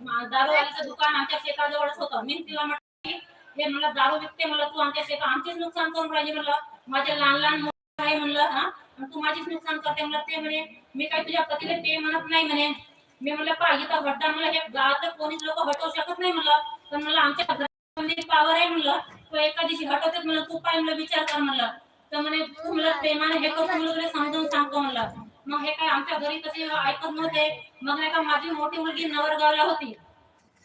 दारूवाल्याचं दुकान आमच्या शेताजवळच होतं. मी तिला म्हटलं हे मला दारू विकते मला तू आमच्या शेता आमचेच नुकसान करून पाहिजे म्हणलं. माझे लहान लहान आहे म्हणलं हा? तू माझेच नुकसान करते म्हणलं. ते म्हणे मी काय तुझ्या पतीला ते म्हणत नाही म्हणे. मी म्हणलं पाहिजे तर हटा म्हणलं हे गावात कोणीच लोक हटवू शकत नाही म्हणलं. पण मला आमच्या घरामध्ये पावर आहे म्हणलं. तो एका दिवशी हटवते म्हणलं तू काय म्हणलं विचार कर म्हणलं. तर म्हणे तू म्हणलं प्रेमाने हे करून म्हणलं तुला समजावून सांगतो म्हणलं. मग हे काय आमच्या घरी तसे ऐकत नव्हते. मग नाही का माझी मोठी मुलगी नवरगावला होती.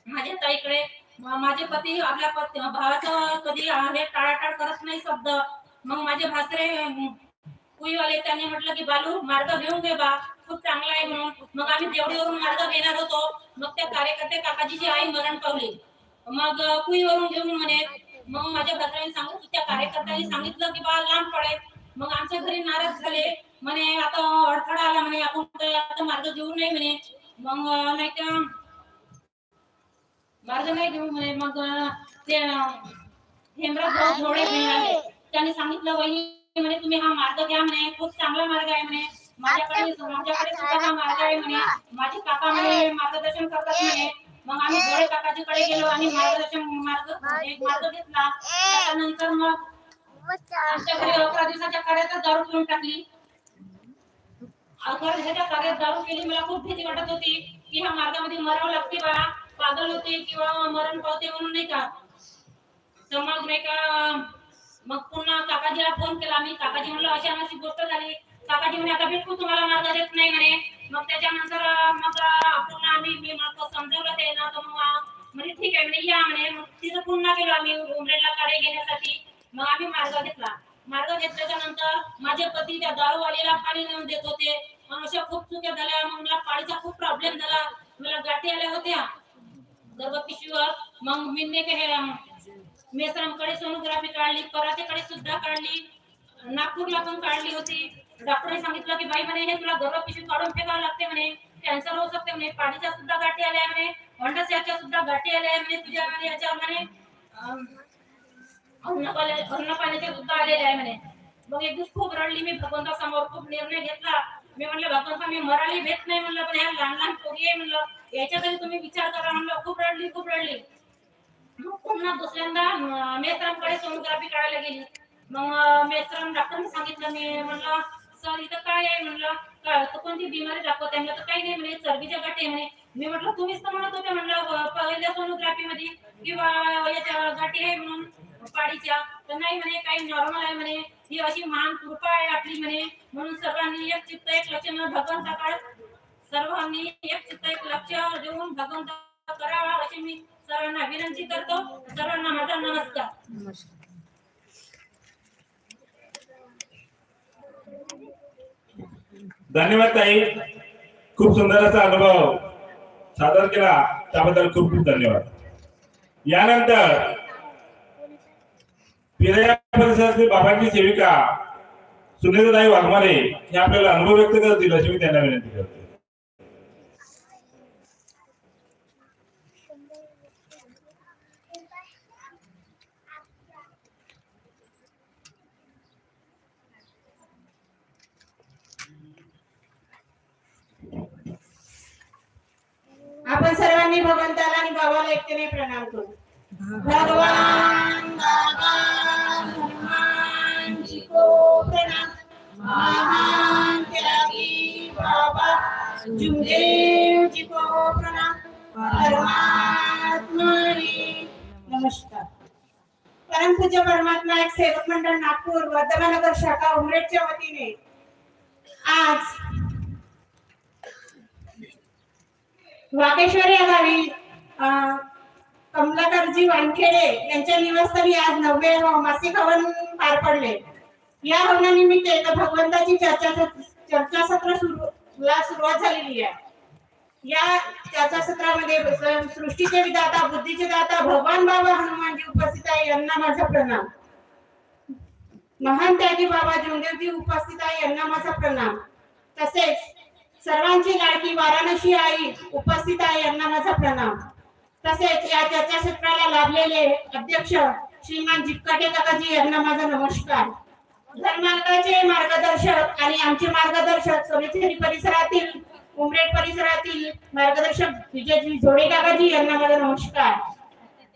माझ्या ताईकडे. माझे पती आपल्या पती भावाचं कधी हे टाळाटाळ करत नाही शब्द. मग माझे भासरे कुईवाले त्यांनी म्हटलं की बालू मार्ग घेऊन घे बा. खूप चांगला आहे म्हणून. मग आम्ही देवडीवरून मार्ग घेणार होतो. मग त्या कार्यकर्ते काकाजीची आई मरण पावली. मग कुईवरून घेऊन म्हणे मग माझ्या भासऱ्याने सांगितलं त्या कार्यकर्त्यांनी सांगितलं की बा लांब पडेल. मग आमच्या घरी नाराज झाले. म्हणे आता अडथळा आला म्हणे आपण आता मार्ग घेऊ नाही म्हणे. मग नाही का? मार्ग नाही घेऊ म्हणे. मग ते हेमराज भाऊ जोडे. त्यांनी सांगितलं वहिनी म्हणे तुम्ही हा मार्ग घ्या म्हणे. खूप चांगला मार्ग आहे म्हणे. माझ्याकडे माझ्याकडे सुद्धा हा मार्ग आहे म्हणे. माझे काका म्हणे मार्गदर्शन करतात म्हणे. मग आम्ही जोडे काकाजीकडे गेलो आणि मार्गदर्शन मार्ग एक मार्ग घेतला. त्यानंतर मग आमच्या घरी अकरा दिवसाच्या कार्यातच दारू पिऊन टाकली. अकरा दिवसाच्या कार्यात दारू केली. मला खूप भीती वाटत होती की ह्या मार्गामध्ये मरावं लागते बा पागल होते किंवा मरण पावते म्हणून नाही का? तर मग नाही का मग पुन्हा काकाजीला फोन केला मी काकाजी म्हणलं अशी अशी गोष्ट झाली. काकाजी म्हणे आता बिलकुल तुम्हाला मार्ग देत नाही म्हणे. मग त्याच्यानंतर मग पुन्हा आम्ही मी मग समजवलं ते ना तर मग म्हणे ठीक आहे म्हणे या म्हणे. मग तिथं पुन्हा गेलो आम्ही उमरेला काढे घेण्यासाठी. मग आम्ही मार्ग घेतला. मार्ग घेतल्याच्या नंतर माझे पती त्या दारूवालीला पाणी नेऊन देत होते. मग अशा खूप चुक्या झाल्या मग मला पाळीचा खूप प्रॉब्लेम झाला. मला गाठी आल्या होत्या. गर्भपिशवीवर मग मी मेसरामकडे सोनोग्राफी काढली पराठेकडे सुद्धा काढली नागपूरला पण काढली होती. डॉक्टरने सांगितलं की बाई म्हणे हे तुला गर्भपिशवी काढून फेकावं लागते म्हणे. कॅन्सर होऊ शकते म्हणे. पाणीच्या सुद्धा गाठी आल्या म्हणे म्हणे. अंडस्याच्या सुद्धा गाठी आल्या म्हणे. तुझ्या म्हणे याच्यावर म्हणे अं, अन्न पाण्याचे सुद्धा आलेले आहे म्हणे. मग एक दिवस खूप रडली मी. भगवंता समोर खूप निर्णय घेतला. मी म्हणलं भगवंता मी मराली भेट नाही म्हणलं पण ह्या लहान लहान पोरी आहे म्हणलं. याच्या तरी तुम्ही विचार करा म्हणलं खूप रडली खूप रडली. मग पुन्हा दुसऱ्यांदा मेत्रांकडे सोनोग्राफी काढायला गेली. मग मेत्राम डॉक्टरने सांगितलं मी म्हणलं सर इथं काय आहे? म्हणलं काय कोणती बिमारी दाखवत आहे म्हणलं तर काही नाही म्हणे चरबीच्या गाठी आहे म्हणे. मी म्हटलं तुम्हीच तर म्हणत होते म्हणलं पहिल्या सोनोग्राफी मध्ये किंवा याच्या गाठी आहे म्हणून पाडीच्या. तर नाही म्हणे काही नॉर्मल आहे म्हणे. ही अशी महान कृपा आहे आपली म्हणे. म्हणून सर्वांनी एक चित्त एक लक्ष भगवंताकडे सर्वांनी एक चित्त एक लक्ष देऊन भगवंत करावा अशी मी सर्वांना विनंती करतो. सर्वांना माझा नमस्कार. धन्यवाद ताई. खूप सुंदर असा अनुभव सादर केला. त्याबद्दल खूप खूप धन्यवाद. यानंतर परिसरातील बाबांची सेविका सुनीताई वाघमारे हे आपल्याला अनुभव व्यक्त करतील अशी मी त्यांना विनंती करतो. आपण सर्वांनी भगवंताला आणि बाबाला एकतेने प्रणाम करू. भगवान! महान त्यागी बाबा को प्रणाम परमात्मा नमस्कार परमपूज्य परमात्मा एक सेवक मंडळ नागपूर वर्धमानगर शाखा उमरेडच्या वतीने आज वाकेश्वर या गावी कमलाकरजी वानखेडे यांच्या निवासस्थानी आज नववे मासिक हवन पार पडले. या हवनानिमित्त एका भगवंताची चर्चा चर्चासत्र सुरू सुरुवात झालेली आहे. या चर्चासत्रामध्ये सृष्टीचे विधाता बुद्धीचे दाता भगवान बाबा हनुमानजी उपस्थित आहे यांना माझा प्रणाम. महान त्यागी बाबा जोंदेवजी उपस्थित आहे यांना माझा प्रणाम. तसेच सर्वांची लाडकी वाराणसी आई उपस्थित आहे यांना माझा प्रणाम. तसेच या चर्चासत्राला लाभलेले अध्यक्ष श्रीमान जिपकाटे काकाजी यांना माझा नमस्कार. धर्मार्गाचे मार्गदर्शक आणि आमचे मार्गदर्शक सोमेश्वरी परिसरातील उमरेड परिसरातील मार्गदर्शक विजयजी जोडे काकाजी यांना माझा नमस्कार.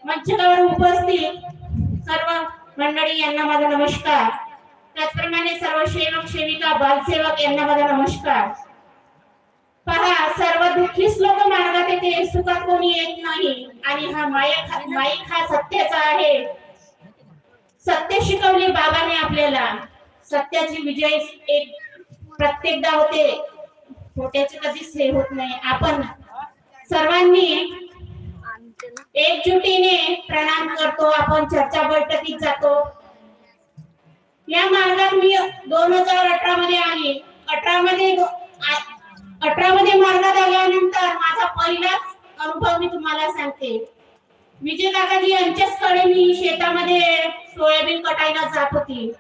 मंचकावर उपस्थित सर्व मंडळी यांना माझा नमस्कार. त्याचप्रमाणे सर्व सेवक सेविका बालसेवक यांना माझा नमस्कार. पहा सर्व दुःखीच लोक मार्गात येते सुखात कोणी येत नाही आणि हा मायक माईक हा सत्याचा आहे. सत्य शिकवले बाबाने आपल्याला. सत्याची विजय एक प्रत्येकदा होते. खोट्याचे कधीच हे होत नाही. आपण सर्वांनी एकजुटीने प्रणाम करतो. आपण चर्चा बैठकीत जातो. या मार्गात मी दोन हजार अठरा मध्ये आली. अठरा मध्ये अठरा मध्ये मार्गात आल्यानंतर माझा पहिलाच अनुभव मी तुम्हाला सांगते. विजय काकाजी यांच्याचकडे मी शेतामध्ये सोयाबीन कटायला जात होती.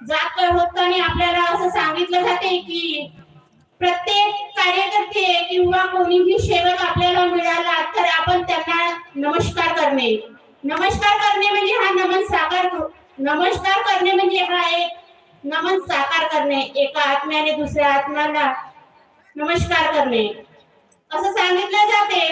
जात होताना आपल्याला असं सांगितलं जाते की प्रत्येक कार्यकर्ते किंवा कोणीही सेवक आपल्याला मिळाला तर आपण त्यांना नमस्कार करणे. नमस्कार करणे म्हणजे हा नमन साकार नमस्कार करणे म्हणजे हा एक नमन साकार करणे. एका आत्म्याने दुसऱ्या आत्म्याला नमस्कार करणे. असं सांगितलं जाते.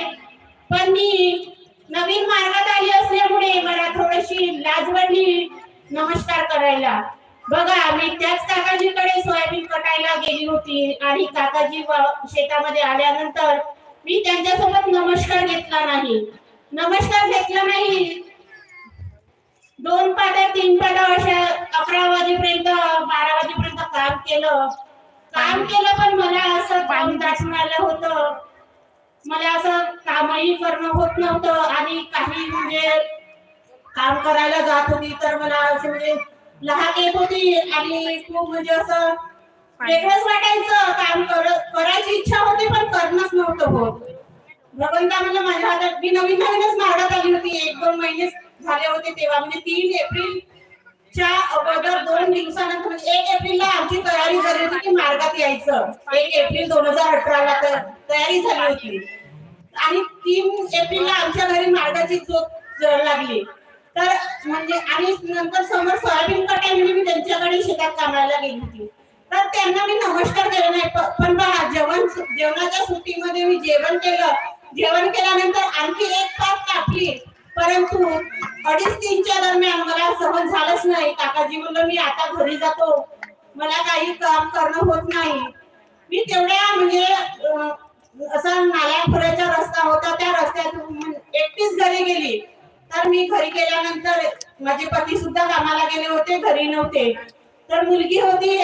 पण मी नवीन मार्गात आली असल्यामुळे मला थोडीशी लाज वाटली नमस्कार करायला. बघा मी त्याच काकाजीकडे सोयाबीन कटायला गेली होती आणि काकाजी शेतामध्ये आल्यानंतर मी त्यांच्यासोबत नमस्कार घेतला नाही. नमस्कार घेतला नाही. दोन पाट्या तीन पाट्या अशा अकरा वाजेपर्यंत बारा वाजेपर्यंत काम केलं. काम केलं पण मला असं पाणी दाटून आलं होतं. मला असं कामही करणं होत नव्हतं आणि काही म्हणजे काम करायला जात होती तर मला असं म्हणजे लहान येत होती आणि खूप म्हणजे असं वेगळंच वाटायचं. काम कर करायची इच्छा होती पण करणंच नव्हतं होत. भगवंता म्हणजे माझ्या हातात मी नवीन नवीनच मार्गात आली होती. एक दोन महिने झाले होते तेव्हा. म्हणजे तीन एप्रिल च्या अगोदर दोन दिवसानंतर म्हणजे एक एप्रिलला आमची तयारी झाली होती की मार्गात यायचं. एक एप्रिल दोन हजार अठराला तर तयारी झाली होती. आणि तीन एप्रिलला आमच्या घरी मार्गाची चोख जळ लागली तर म्हणजे आणि नंतर समोर सोयाबीन कटाय मी त्यांच्याकडे शेतात कामाला गेली होती. तर त्यांना मी नमस्कार केला नाही पण पहा जेवण जेवणाच्या सुट्टीमध्ये मी जेवण केलं. जेवण केल्यानंतर आणखी एक पाक कापली. परंतु अडीच तीनच्या दरम्यान मला सहन झालंच नाही. काकाजी म्हणलं मी आता घरी जातो. मला काही काम करणं होत नाही. मी तेवढ्या म्हणजे असा नाल्या रस्ता होता. त्या रस्त्यातून एकटीच घरी गेली. तर मी घरी गेल्यानंतर माझे पती सुद्धा कामाला गेले होते घरी नव्हते. तर मुलगी होती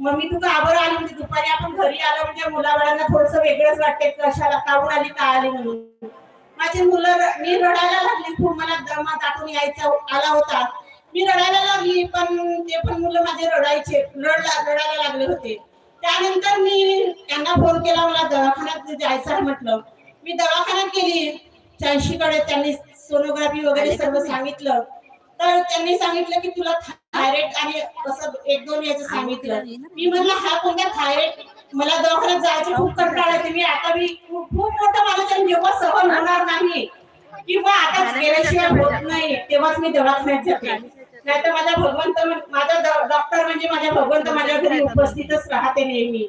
मम्मी तू का बरं आली म्हणजे दुपारी आपण घरी आलो म्हणजे मुलाबाळांना थोडस वेगळंच वाटते कशाला काहून आली का आली म्हणून. माझी मुलं मी रडायला लागली खूप मला दमा दाटून यायचा आला होता. मी रडायला लागली पण ते पण मुलं माझे रडायचे रडला रडायला लागले होते. त्यानंतर मी त्यांना फोन केला मला दवाखान्यात जायचं आहे म्हटलं. मी दवाखान्यात गेली चांशीकडे त्यांनी सोनोग्राफी वगैरे सर्व सांगितलं. तर त्यांनी सांगितलं की तुला थायरॉइड आणि असं एक दोन याचं सांगितलं. मी म्हणलं हा कोणता थायरॉइड? मला दवाखान्यात जायचं खूप कंटाळा येते मी आता मी खूप मोठं माझं जेव्हा सहन होणार नाही किंवा आता गेल्याशिवाय होत नाही तेव्हाच मी दवाखान्यात जाते. नाही तर माझा भगवंत माझा डॉक्टर म्हणजे माझ्या भगवंत माझ्या घरी उपस्थितच राहते नेहमी.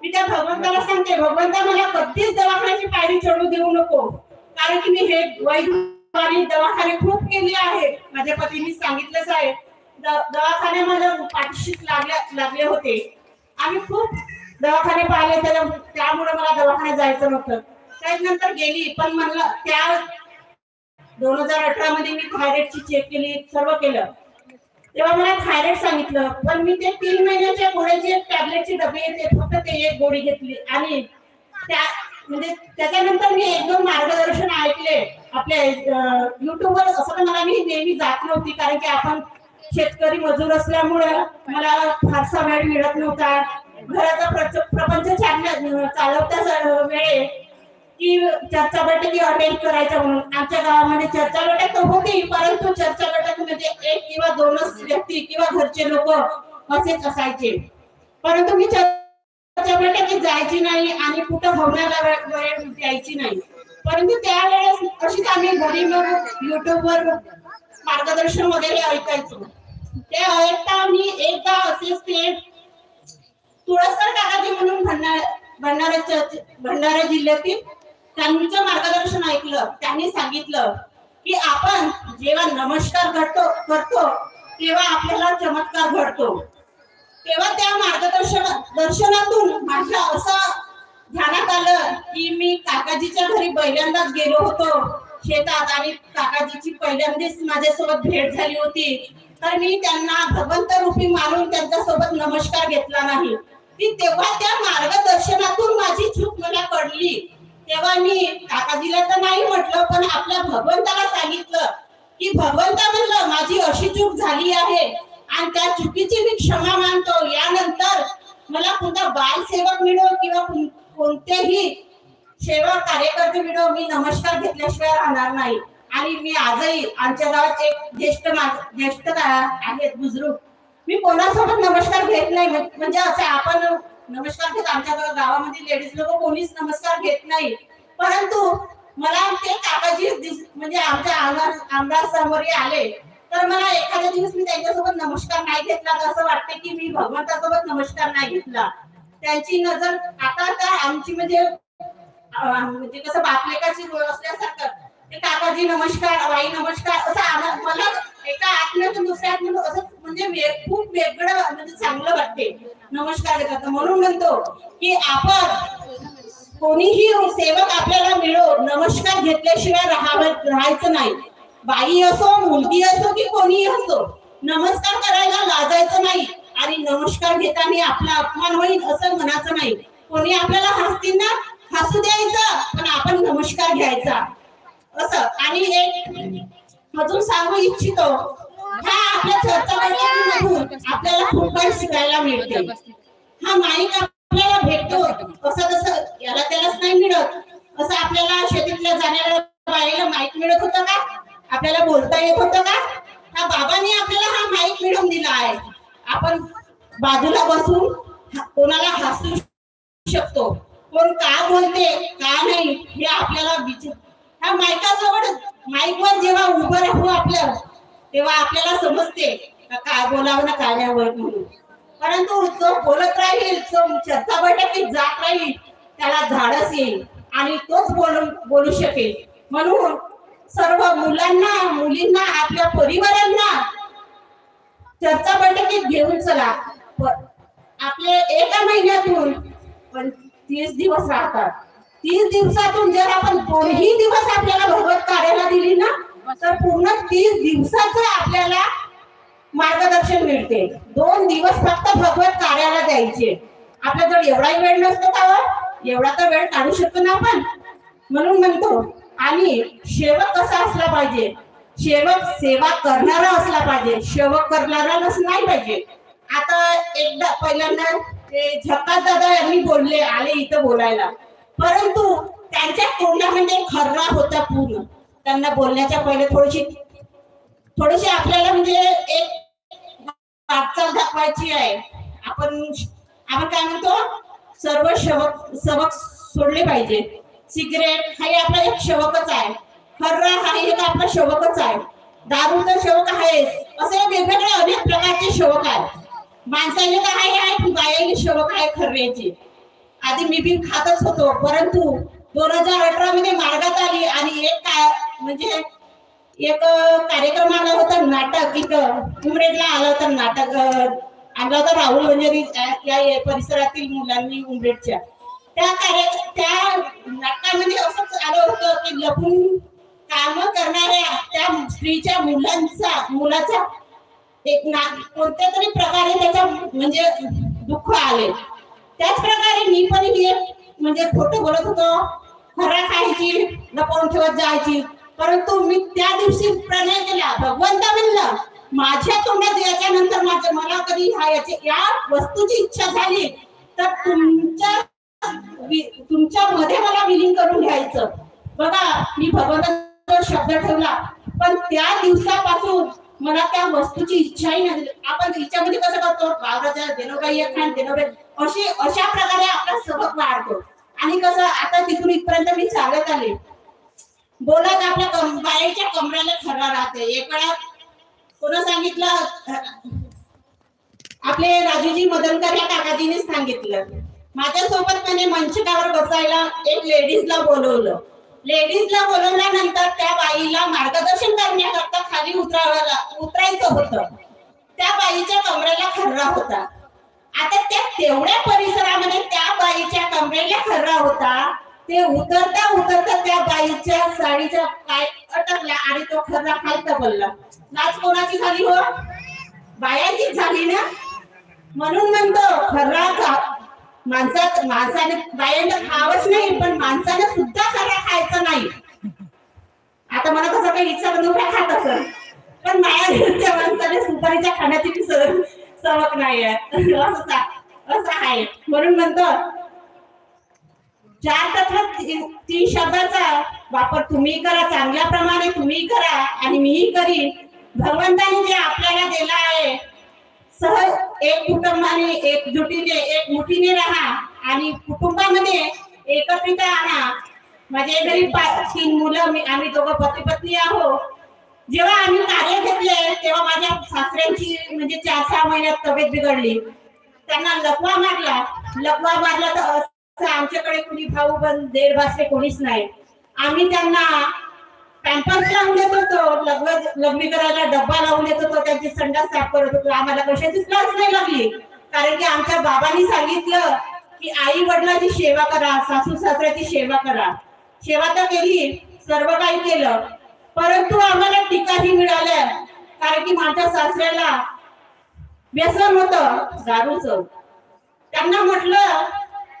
मी त्या भगवंताला सांगते भगवंता मला कधीच दवाखान्याची पायरी चढू देऊ नको. कारण की मी हे वैद्य आणि दवाखाने खूप केले आहे. माझ्या पतीने सांगितलंच आहे. दवाखाने मला पाठीशी लागले लागले होते. आम्ही खूप दवाखाने पाहिले त्यामुळे मला दवाखान्यात जायचं नव्हतं. त्यानंतर गेली पण म्हणलं त्या दोन हजार अठरा मध्ये मी थायरॉइडची चेक केली सर्व केलं. तेव्हा मला थायरॉइड सांगितलं पण मी ते तीन महिन्याच्या गोळ्याचे टॅबलेटचे डबे येते फक्त ते एक गोळी घेतली. आणि त्या म्हणजे त्याच्यानंतर मी एक दोन मार्गदर्शन ऐकले. आपल्या युट्यूबवर असं तर मला मी नेहमी जात नव्हती कारण की आपण शेतकरी मजूर असल्यामुळं मला फारसा वेळ मिळत नव्हता. घराचा प्रपंच चालवत्या चालवता वेळे की चर्चा बैठकी अटेंड करायच्या म्हणून. आमच्या गावामध्ये चर्चा बैठक तर होती परंतु चर्चा बैठक म्हणजे एक किंवा दोनच व्यक्ती किंवा घरचे लोक असेच असायचे. परंतु मी चर्चा बैठकीत जायची नाही आणि कुठं होण्याला वेळ द्यायची नाही. परंतु त्यावेळेस अशीच आम्ही घरी युट्यूबवर मार्गदर्शन वगैरे ऐकायचो. ते ऐकता मी एकदा असेच ते तुळसकर काकाजी म्हणून भंडारा भंडारा जिल्ह्यातील त्यांचं मार्गदर्शन ऐकलं. त्यांनी सांगितलं की आपण जेव्हा नमस्कार घडतो करतो तेव्हा आपल्याला चमत्कार घडतो. तेव्हा त्या मार्गदर्शन दर्शनातून माझ्या असं ध्यानात आलं की मी काकाजीच्या घरी पहिल्यांदाच गेलो होतो शेतात आणि काकाजीची पहिल्यांदाच माझ्यासोबत भेट झाली होती. तर मी त्यांना भगवंत रूपी मानून त्यांच्यासोबत नमस्कार घेतला नाही. ती तेव्हा त्या मार्गदर्शनातून माझी चूक मला कळली. तेव्हा मी काकाजीला तर नाही म्हटलं पण आपल्या भगवंताला सांगितलं की भगवंता म्हणलं माझी अशी चूक झाली आहे आणि त्या चुकीची मी क्षमा मानतो. यानंतर मला पुन्हा बालसेवक मिळो किंवा कोणतेही सेवा कार्यकर्ते व्हिडिओ मी नमस्कार घेतल्याशिवाय राहणार नाही. आणि मी आजही आमच्या गावात एक ज्येष्ठ ज्येष्ठ आहेत बुजुर्ग. मी कोणासोबत नमस्कार घेत नाही? म्हणजे असं आपण नमस्कार घेत आमच्या गावामध्ये लेडीज लोक कोणीच नमस्कार घेत नाही. परंतु मला ते काकाजी म्हणजे आमच्या आमदार आमदार समोर आले. तर मला एखाद्या दिवस मी त्यांच्यासोबत नमस्कार नाही घेतला तर असं वाटतं की मी भगवंतासोबत नमस्कार नाही घेतला. त्यांची नजर आता तर आमची म्हणजे म्हणजे कसं बापलेकाची रोळ असल्यासारखं. ते काकाजी नमस्कार बाई नमस्कार असं आम्हा- मला एका आतल्यातून दुसऱ्या आत्म्यातून असं म्हणजे खूप वेगळं म्हणजे चांगलं वाटते. नमस्कार करतो म्हणून म्हणतो की आपण कोणीही सेवक आपल्याला मिळो नमस्कार घेतल्याशिवाय राहावं राहायचं नाही. बाई असो मुलगी असो की कोणीही असो नमस्कार करायला लाजायचं नाही. आणि नमस्कार घेताना आपला अपमान होईल असं म्हणायचं नाही. कोणी आपल्याला हसतील ना हसू द्यायचं पण आपण नमस्कार घ्यायचा. असं. आणि एक अजून सांगू इच्छितो. हा आपल्या चर्चा बैठकीमधून आपल्याला खूप काही शिकायला मिळते. हा माईक आपल्याला भेटतो. असं तसं याला त्यालाच नाही मिळत. असं आपल्याला शेतीतल्या जाणाऱ्या बाईला माईक मिळत होतं का? आपल्याला बोलता येत होतं का? हा बाबांनी आपल्याला हा माईक मिळवून दिला आहे. आपण बाजूला बसून कोणाला हसू शकतो. कोण का बोलते का नाही हे आपल्याला विचार ह्या माईकाजवळ माईकवर जेव्हा उभं राहू आपलं तेव्हा आपल्याला समजते का काय बोलावं ना काय नाही बोलत म्हणून. परंतु जो बोलत राहील जो चर्चा बैठकीत जात राहील त्याला धाडस येईल आणि तोच बोलू बोलू शकेल. म्हणून सर्व मुलांना आपल्या परिवारांना चर्चा बैठकीत घेऊन चला. आपले एका महिन्यातून पण तीस दिवस राहतात. तीस दिवसातून जर आपण दोनही दिवस आपल्याला भगवत कार्याला दिली ना तर पूर्ण तीस दिवसाचं आपल्याला मार्गदर्शन मिळते. दोन दिवस फक्त भगवत कार्याला द्यायचे. आपल्याजवळ एवढाही वेळ नसतो त्यावर हो? एवढा तर वेळ काढू शकतो ना आपण? म्हणून म्हणतो आणि सेवक कसा असला पाहिजे? सेवक सेवा करणारा असला पाहिजे. सेवक करणारा नस नाही पाहिजे. आता एकदा पहिल्यांदा ते झकात दादा यांनी बोलले आले इथं बोलायला. परंतु त्यांच्या तोंडामध्ये खर्रा होता पूर्ण. त्यांना बोलण्याच्या पहिले थोडीशी थोडीशी आपल्याला म्हणजे एक वाटचाल दाखवायची आहे. आपण आपण काय म्हणतो? सर्व शवक सबक सोडले पाहिजे. सिगरेट हा आपला एक शवकच आहे. खर्रा हा एक आपला शवकच आहे. दारू तर शवक आहेच. असे वेगवेगळे अनेक प्रकारचे शवक आहेत. माणसाने काय आहे की बायाने शवक आहे खर्याची आधी मी बी खातच होतो परंतु दोन हजार अठरा मध्ये मार्गात आली आणि एक काय म्हणजे एक कार्यक्रम आला होता नाटक इथं उमरेडला आला होता नाटक आणला आणलं होतं राहुल म्हणजे या या परिसरातील मुलांनी उमरेडच्या. त्या कार्य त्या नाटकामध्ये असंच आलं होतं की लपून काम करणाऱ्या त्या स्त्रीच्या मुलांचा मुलाचा एक ना कोणत्या तरी प्रकारे त्याच्या म्हणजे दुःख आले. त्याच प्रकारे मी पण ही म्हणजे खोटं बोलत होतो. खरा खायची लपवून ठेवत जायची. परंतु मी त्या दिवशी प्रणय केला. भगवंता म्हणलं माझ्या तोंडात याच्यानंतर माझ्या मला कधी ह्या याची या वस्तूची इच्छा झाली तर तुमच्या तुमच्या मध्ये मला विलीन करून घ्यायचं. बघा मी भगवंताचा शब्द ठेवला. पण त्या दिवसापासून मला त्या वस्तूची इच्छाही नाही आपण हिच्यामध्ये कसं करतो वावराच्या देणोबाई खान देणोबाई अशी अशा प्रकारे आपला सबक वाढतो. आणि कसं आता तिथून इथपर्यंत मी चालत आले. बोलत आपल्या कम बाईच्या कमराला खरा राहते. एक कोणा सांगितलं? आपले राजूजी मदनकर या काकाजीने सांगितलं. माझ्यासोबत त्याने मंचकावर बसायला एक लेडीजला बोलवलं. लेडीजला बोलवल्यानंतर त्या बाईला मार्गदर्शन करण्याकरता खाली उतरावं उतरायचं होतं. त्या बाईच्या कमरेला खर्रा होता. आता त्या तेवढ्या परिसरामध्ये त्या बाईच्या कमरेला खर्रा होता. ते उतरता उतरता त्या बाईच्या साडीच्या पाय अटकला आणि तो खर्रा खालता पडला. नाच कोणाची झाली हो? बायाचीच झाली ना? म्हणून म्हणतो खर्रा माणसात माणसाने बायांना खावंच नाही पण माणसाने सुद्धा खरा खायचं नाही. आता मला कसं काही इच्छा नव्हत्या खात असं. पण माया माणसाने सुपारीच्या खाण्याची सवक नाही असं असं आहे. म्हणून म्हणतो चार तत्व तीन शब्दाचा वापर तुम्ही करा चांगल्या प्रमाणे तुम्ही करा आणि मीही करीन. भगवंताने जे आपल्याला दिला आहे सहज एक कुटुंबाने एकजुटीने एक मुठीने राहा आणि कुटुंबामध्ये एकत्रित राहा. माझ्या घरी तीन मुलं आम्ही दोघं पती पत्नी आहोत. जेव्हा आम्ही कार्य घेतले तेव्हा माझ्या सासऱ्यांची म्हणजे चार सहा महिन्यात तब्येत बिघडली. त्यांना लकवा मारला. लकवा मारला तर असं आमच्याकडे कुणी भाऊ पण देड भासले कोणीच नाही. आम्ही त्यांना पॅम्पर्स लावून देत होतो. लग्न लग्नी करायला डब्बा लावून येत होतो. त्यांची संडास साफ करत होतो. आम्हाला कशाचीच लाच नाही लागली. कारण की आमच्या बाबांनी सांगितलं की आई वडिलांची सेवा करा सासू सासऱ्याची सेवा करा. सेवा तर केली सर्व काही केलं. परंतु आम्हाला टीकाही मिळाल्या. कारण की माझ्या सासऱ्याला व्यसन होत. दारूच त्यांना म्हटलं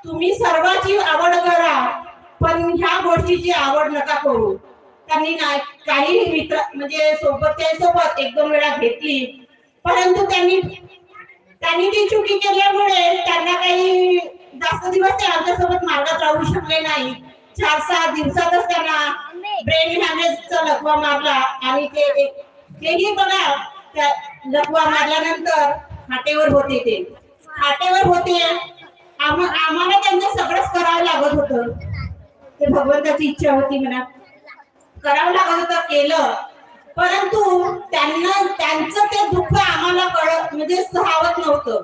तुम्ही सर्वाची आवड करा पण ह्या गोष्टीची आवड नका करू. त्यांनी काही मित्र म्हणजे सोबत सोबत एक दोन वेळा घेतली परंतु त्यांनी त्यांनी ती चुकी केल्यामुळे त्यांना काही जास्त दिवस ते आमच्यासोबत मार्गात राहू शकले नाही. चार सहा दिवसातच त्यांना ब्रेन हॅमेजचा लकवा मारला आणि ते तेही बघा त्या लकवा मारल्यानंतर हाटेवर होते ते. हाटेवर होते. आम्हाला त्यांचं सगळंच करावं लागत होतं. ते भगवंताची इच्छा होती म्हणा. करावं लागत होतं केलं. परंतु त्यांना त्यांचं ते दुःख आम्हाला कळत म्हणजे सहावत नव्हतं.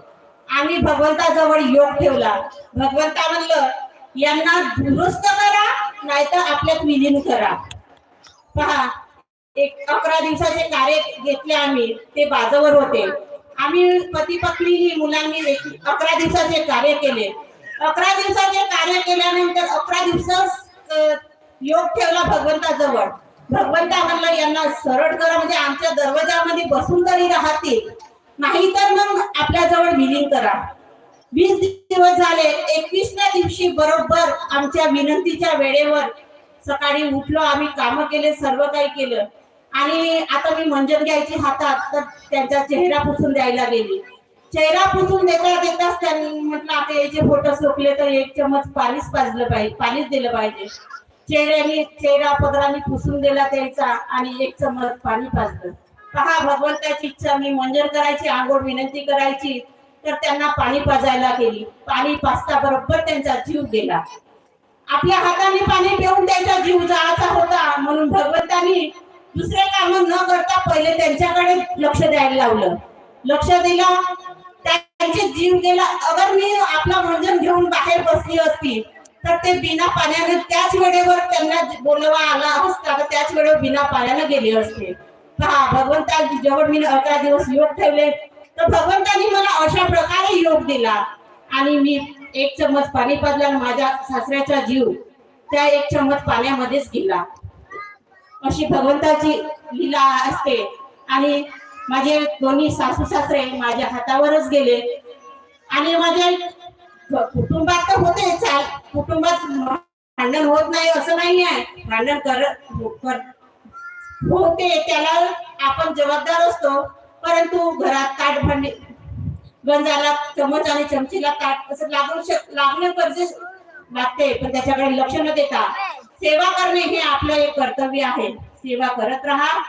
आम्ही भगवंताजवळ योग ठेवला. भगवंता म्हणलं यांना दुरुस्त करा नाहीतर आपल्यात विलीन करा. पहा एक अकरा दिवसाचे कार्य घेतले आम्ही ते बाजवर होते. आम्ही पती पत्नी मुलांनी अकरा दिवसाचे कार्य केले. अकरा दिवसाचे कार्य केल्यानंतर अकरा दिवस योग ठेवला भगवंताजवळ. भगवंता म्हणला यांना सरळ करा म्हणजे आमच्या दरवाजामध्ये बसून तरी राहतील नाहीतर मग आपल्या जवळ विलीन करा. वीस दिवस झाले एकवीसव्या दिवशी बरोबर आमच्या विनंतीच्या वेळेवर सकाळी उठलो आम्ही काम केले सर्व काही केलं. आणि आता मी मंजन घ्यायची हातात तर त्यांचा चेहरा पुसून द्यायला गेली. चेहरा पुसून देता देताच त्यांनी म्हटलं आता याचे फोटो सोकले तर एक चमच पाणीच पाजलं पाहिजे पाणीच दिलं पाहिजे. चेहऱ्याने चेहरा पदराने पुसून दिला त्यांचा आणि एक चमच पाणी पाजलं. पहा भगवंताची इच्छा मी मंजर करायची आंघोळ विनंती करायची तर त्यांना पाणी पाजायला गेली. पाणी पाजता बरोबर त्यांचा जीव गेला. आपल्या हाताने पाणी पिऊन त्यांचा जीव जायचा होता. म्हणून भगवंतानी दुसरे काम न करता पहिले त्यांच्याकडे लक्ष द्यायला लावलं. लक्ष दिलं त्यांचे जीव गेला. अगर मी आपला मंजन घेऊन बाहेर बसली असती तर ते बिना पाण्याने त्याच वेळेवर त्यांना बोलवा आला असता तर त्याच वेळेवर बिना पाण्याने गेले असते. पहा भगवंता जेवढ मी अकरा दिवस योग ठेवले तर भगवंतानी मला अशा प्रकारे योग दिला. आणि मी एक चम्मच पाणी पाजला आणि माझ्या सासऱ्याचा जीव त्या एक चम्मच पाण्यामध्येच गेला. अशी भगवंताची लीला असते. आणि माझे दोन्ही सासू सासरे माझ्या हातावरच गेले. आणि माझे कुटुंबात तर होत होत नाही असं नाही आहे भांडण करत कर- होते त्याला आपण जबाबदार असतो. परंतु घरात ताट भांडे गंजाला चमच आणि चमचीला ताट असं लागू शक लागणं गरजे लागते. पण त्याच्याकडे लक्ष न देता सेवा करणे हे आपलं एक कर्तव्य आहे. सेवा करत राहा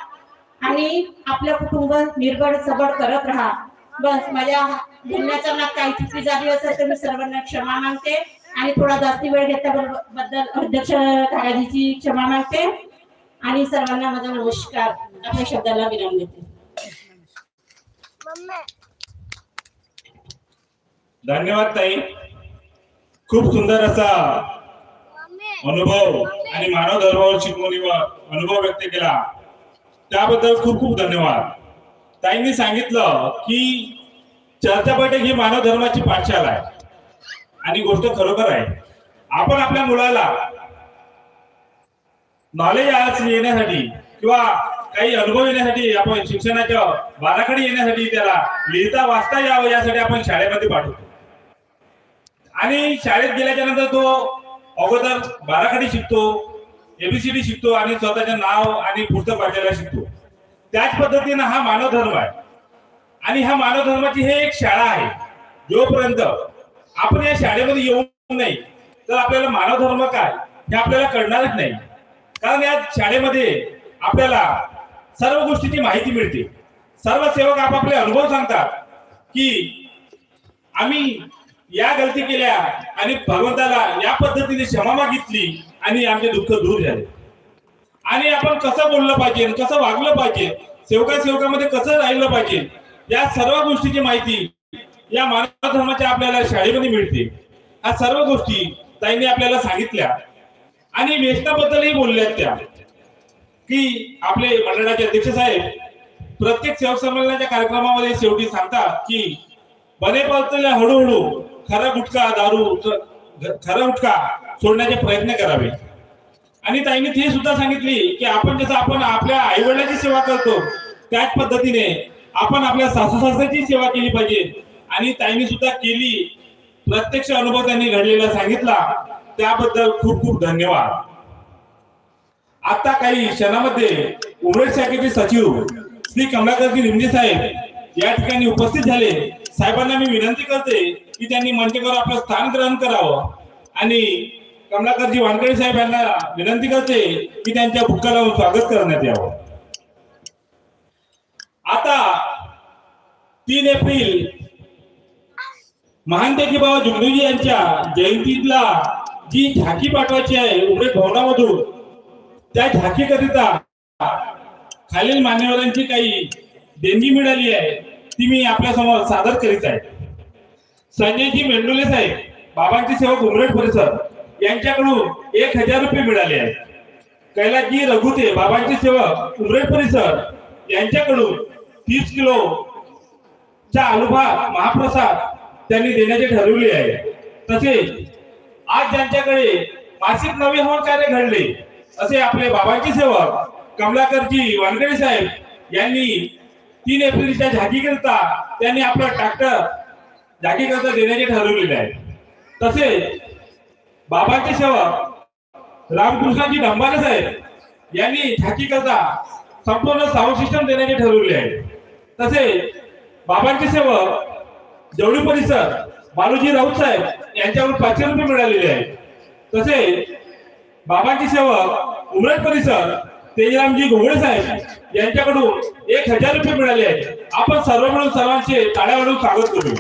आणि आपलं कुटुंब निर्भड सबड करत राहा. बस माझ्या बोलण्याच्या नात काही चुकी झाली असेल तर मी सर्वांना क्षमा मागते. आणि थोडा जास्ती वेळ घेतल्याबद्दल अध्यक्ष काळजीची क्षमा मागते. आणि सर्वांना माझा नमस्कार. आपल्या शब्दाला विराम देते धन्यवाद ताई. खूप सुंदर असा अनुभव आणि मानव धर्मावर शिकवणीवर अनुभव व्यक्त केला. त्याबद्दल खूप खूप धन्यवाद. ताईंनी सांगितलं की चर्चा बैठक ही मानव धर्माची पाठशाला आहे. आणि गोष्ट खरोखर आहे. आपण आपल्या मुलाला नॉलेज आज येण्यासाठी किंवा काही अनुभव येण्यासाठी आपण शिक्षणाच्या बाराखडी येण्यासाठी त्याला लिहिता वाचता यावं यासाठी आपण शाळेमध्ये पाठवतो. आणि शाळेत गेल्याच्यानंतर तो अगोदर बाराखडी शिकतो एबीसीडी शिकतो आणि स्वतःचे नाव आणि पुस्तक वाचायला शिकतो. त्याच पद्धतीनं हा मानव धर्म आहे. आणि ह्या मानव धर्माची हे एक शाळा आहे. जोपर्यंत आपण या शाळेमध्ये येऊ नाही तर आपल्याला मानव धर्म काय हे आपल्याला कळणारच नाही. कारण या शाळेमध्ये आपल्याला सर्व गोष्टीची माहिती मिळते. सर्व सेवक आपापले अनुभव सांगतात की आम्ही या गलती केल्या आणि भगवंताला या पद्धतीने क्षमा मागितली आणि आमचे दुःख दूर झाले. आणि आपण कसं बोललं पाहिजे कसं वागलं पाहिजे सेवका सेवकामध्ये कसं राहिलं पाहिजे या सर्व गोष्टीची माहिती या मानव धर्माच्या आपल्याला शाळेमध्ये मिळते. या सर्व गोष्टी ताईंनी आपल्याला सांगितल्या. आणि व्यसनाबद्दलही बोलल्यात त्या. की आपले मंडळाचे अध्यक्ष साहेब प्रत्येक सेवक संमेलनाच्या कार्यक्रमामध्ये शेवटी सांगतात की बने पावतेला हळूहळू खरा गुटखा दारू खरा गुटखा सोडण्याचे प्रयत्न करावे. आणि ताईंनी ते सुद्धा सांगितली की आपण जसं आपण आपल्या आईवडिलाची सेवा करतो त्याच पद्धतीने आपण आपल्या सासू सासऱ्याची सेवा केली पाहिजे. आणि त्यांनी सुद्धा केली. प्रत्यक्ष अनुभव त्यांनी घडलेला सांगितला. त्याबद्दल खूप खूप धन्यवाद. आता काही क्षणामध्ये उमरेड शाखेचे सचिव श्री कमलाकरजी लिमजे साहेब या ठिकाणी उपस्थित झाले. साहेबांना मी विनंती करते की त्यांनी मंचकावर आपलं स्थान ग्रहण करावं. आणि कमलाकरजी वानकडे साहेब यांना विनंती करते की त्यांच्या भूतकाला स्वागत करण्यात यावं. आता तीन एप्रिल महान त्याची बाबा जुगदेवजी यांच्या जयंतीला जी झाकी पाठवायची आहे उमरेड भवनामधून त्या झाकीकरिता खालील मान्यवरांची काही देणगी मिळाली आहे ती मी आपल्यासमोर सादर करीत आहे. संजयजी मेंडोले साहेब बाबांचे सेवक उमरेड परिसर यांच्याकडून एक हजार रुपये मिळाले आहेत. कैलासजी रघुते बाबांचे सेवक उमरेड परिसर यांच्याकडून तीस किलो चा अनुभव महाप्रसाद त्यांनी देण्याचे ठरवले आहे. तसेच आज ज्यांच्याकडे मासिक नवे होऊन कार्य घडले असे आपले बाबांचे सेवक कमलाकरजी वानकडे साहेब यांनी तीन एप्रिलच्या झाकीकरिता त्यांनी आपला ट्रॅक्टर झाकीकरिता देण्याचे ठरवलेले आहे. तसेच बाबांचे सेवक रामकृष्णाजी डंबारे साहेब यांनी झाकीकरता संपूर्ण साऊंड सिस्टम देण्याचे ठरवले आहे. तसेच बाबांचे सेवक जवळी परिसर बालूजी राऊत साहेब यांच्यावर पाचशे रुपये मिळालेले आहेत. तसेच बाबांचे सेवक उमरेड परिसर तेजरामजी घोगडे साहेब यांच्याकडून एक हजार रुपये मिळाले आहेत. आपण सर्व मिळून सर्वांचे टाळ्या वाढून स्वागत करू.